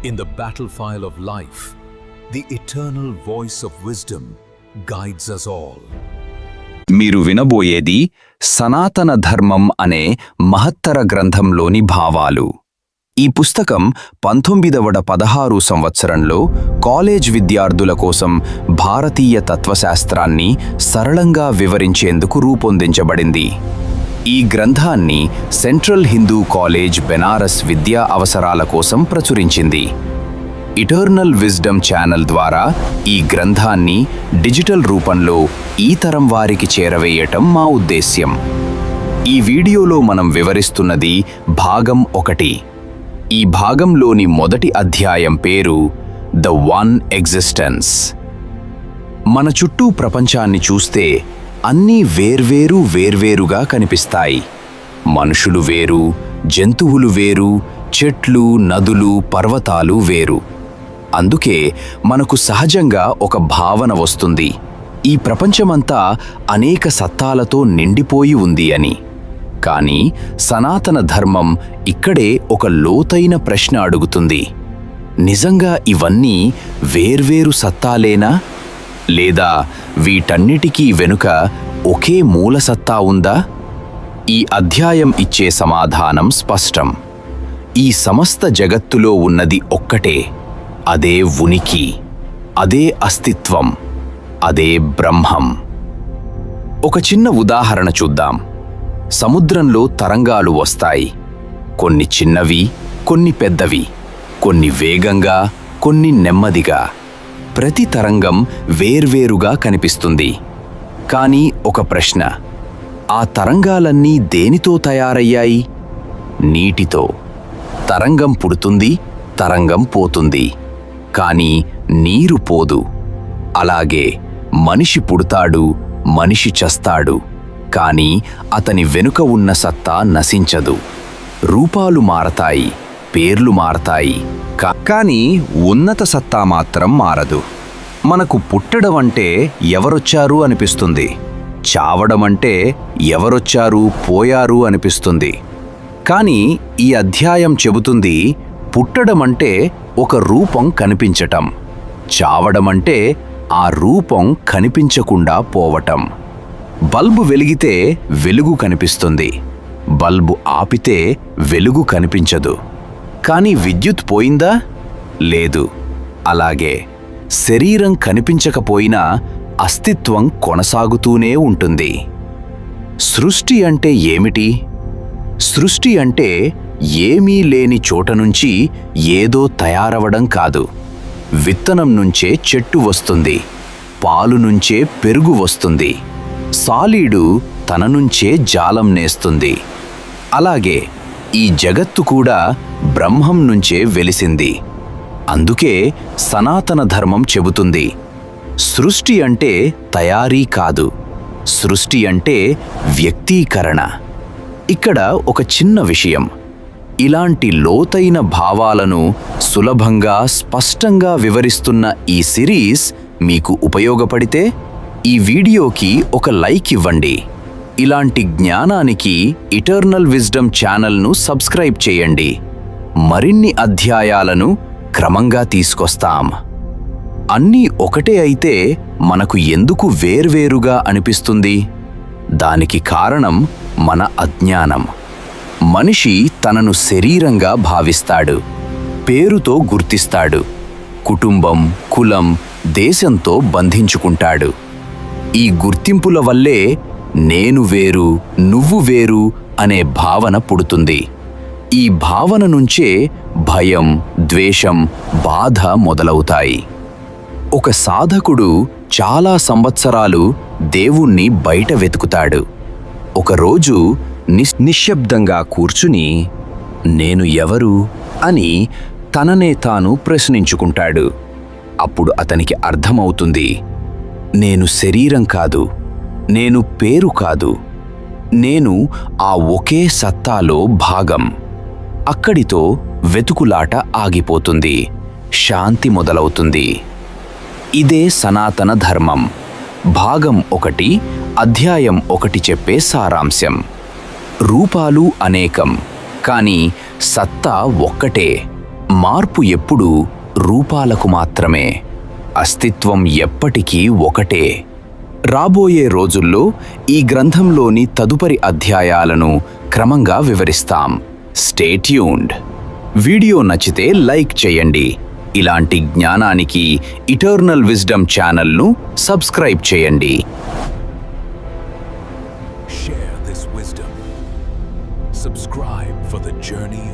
In the battlefield of life, the eternal voice of wisdom guides us all. మీరు వినబోయేది సనాతన ధర్మం అనే మహత్తర గ్రంథంలోని భావాలు ఈ పుస్తకం పంతొమ్మిదవడ పదహారు సంవత్సరంలో కాలేజ్ విద్యార్థుల కోసం భారతీయ తత్వశాస్త్రాన్ని సరళంగా వివరించేందుకు రూపొందించబడింది ఈ గ్రంథాన్ని సెంట్రల్ హిందూ కాలేజ్ బెనారస్ విద్యా అవసరాల కోసం ప్రచురించింది. ఇటర్నల్ విజ్డమ్ ఛానల్ ద్వారా ఈ గ్రంథాన్ని డిజిటల్ రూపంలో ఈ తరం వారికి చేరవేయటం మా ఉద్దేశ్యం. ఈ వీడియోలో మనం వివరిస్తున్నది భాగం ఒకటి. ఈ భాగంలోని మొదటి అధ్యాయం పేరు ద వన్ ఎగ్జిస్టెన్స్. మన చుట్టూ ప్రపంచాన్ని చూస్తే అన్నీ వేర్వేరు వేర్వేరుగా కనిపిస్తాయి. మనుషులు వేరు జంతువులు వేరు చెట్లు నదులు పర్వతాలు వేరు. అందుకే మనకు సహజంగా ఒక భావన వస్తుంది. ఈ ప్రపంచమంతా అనేక సత్తాలతో నిండిపోయి ఉంది అని. కానీ సనాతన ధర్మం ఇక్కడే ఒక లోతైన ప్రశ్న అడుగుతుంది. నిజంగా ఇవన్నీ వేర్వేరు సత్తాలేనా? లేదా వీటన్నిటికీ వెనుక ఒకే మూలసత్తా ఉందా? ఈ అధ్యాయం ఇచ్చే సమాధానం స్పష్టం. ఈ సమస్త జగత్తులో ఉన్నది ఒక్కటే అదే ఉనికి అదే అస్తిత్వం అదే బ్రహ్మం. ఒక చిన్న ఉదాహరణ చూద్దాం. సముద్రంలో తరంగాలు వస్తాయి. కొన్ని చిన్నవి కొన్ని పెద్దవి కొన్ని వేగంగా కొన్ని నెమ్మదిగా. ప్రతి తరంగం వేర్వేరుగా కనిపిస్తుంది. కానీ ఒక ప్రశ్న ఆ తరంగాలన్నీ దేనితో తయారయ్యాయి? నీటితో. తరంగం పుడుతుంది తరంగం పోతుంది. కానీ నీరు పోదు. అలాగే మనిషి పుడతాడు మనిషి చస్తాడు. కానీ అతని వెనుక ఉన్న సత్తా నశించదు. రూపాలు మారతాయి. పేర్లు మారతాయి. కానీ ఉన్నత సత్తా మాత్రం మారదు. మనకు పుట్టడం అంటే ఎవరొచ్చారు అనిపిస్తుంది. చావడం అంటే ఎవరొచ్చారు పోయారు అనిపిస్తుంది. కానీ ఈ అధ్యాయం చెబుతుంది పుట్టడం అంటే ఒక రూపం కనిపించటం. చావడం అంటే ఆ రూపం కనిపించకుండా పోవటం. బల్బు వెలిగితే వెలుగు కనిపిస్తుంది. బల్బు ఆపితే వెలుగు కనిపించదు. కానీ విద్యుత్ పోయిందా? లేదు. అలాగే శరీరం కనిపించకపోయినా అస్తిత్వం కొనసాగుతూనే ఉంటుంది. సృష్టి అంటే ఏమిటి? సృష్టి అంటే ఏమీ లేని చోట నుంచి ఏదో తయారవడం కాదు. విత్తనం నుంచే చెట్టు వస్తుంది. పాలు నుంచే పెరుగు వస్తుంది. సాలీడు తన నుంచే జాలం నేస్తుంది. అలాగే ఈ జగత్తు కూడా బ్రహ్మం నుంచే వెలిసింది. అందుకే సనాతన ధర్మం చెబుతుంది. సృష్టి అంటే తయారీ కాదు. సృష్టి అంటే వ్యక్తీకరణ. ఇక్కడ ఒక చిన్న విషయం. ఇలాంటి లోతైన భావాలను సులభంగా స్పష్టంగా వివరిస్తున్న ఈ సిరీస్ మీకు ఉపయోగపడితే ఈ వీడియోకి ఒక లైక్ ఇవ్వండి. ఇలాంటి జ్ఞానానికి ఇటర్నల్ విజ్డమ్ ఛానల్ను సబ్స్క్రైబ్ చేయండి. మరిన్ని అధ్యాయాలను క్రమంగా తీసుకొస్తాం. అన్నీ ఒకటే అయితే మనకు ఎందుకు వేర్వేరుగా అనిపిస్తుంది? దానికి కారణం మన అజ్ఞానం. మనిషి తనను శరీరంగా భావిస్తాడు. పేరుతో గుర్తిస్తాడు. కుటుంబం కులం దేశంతో బంధించుకుంటాడు. ఈ గుర్తింపుల వల్లే నేను వేరు నువ్వు వేరు అనే భావన పుడుతుంది. ఈ భావన నుంచే భయం ద్వేషం బాధ మొదలవుతాయి. ఒక సాధకుడు చాలా సంవత్సరాలు దేవుణ్ణి బయట వెతుకుతాడు. ఒకరోజు నిశ్ నిశ్శబ్దంగా కూర్చుని నేను ఎవరు? అని తననే తాను ప్రశ్నించుకుంటాడు. అప్పుడు అతనికి అర్థమవుతుంది నేను శరీరం కాదు. నేను పేరు కాదు. నేను ఆ ఒకే సత్తాలో భాగం. అక్కడితో వెతుకులాట ఆగిపోతుంది. శాంతి మొదలవుతుంది. ఇదే సనాతన ధర్మం. భాగం ఒకటి అధ్యాయం ఒకటి చెప్పే సారాంశం. రూపాలు అనేకం. కానీ సత్తా ఒక్కటే. మార్పు ఎప్పుడూ రూపాలకు మాత్రమే. అస్తిత్వం ఎప్పటికీ ఒకటే. రాబోయే రోజుల్లో ఈ గ్రంథంలోని తదుపరి అధ్యాయాలను క్రమంగా వివరిస్తాం స్టేట్యూన్డ్ వీడియో నచ్చితే లైక్ చేయండి ఇలాంటి జ్ఞానానికి ఇటర్నల్ విజ్డమ్ ఛానల్ను సబ్స్క్రైబ్ చేయండి Share this wisdom. Subscribe for the journey.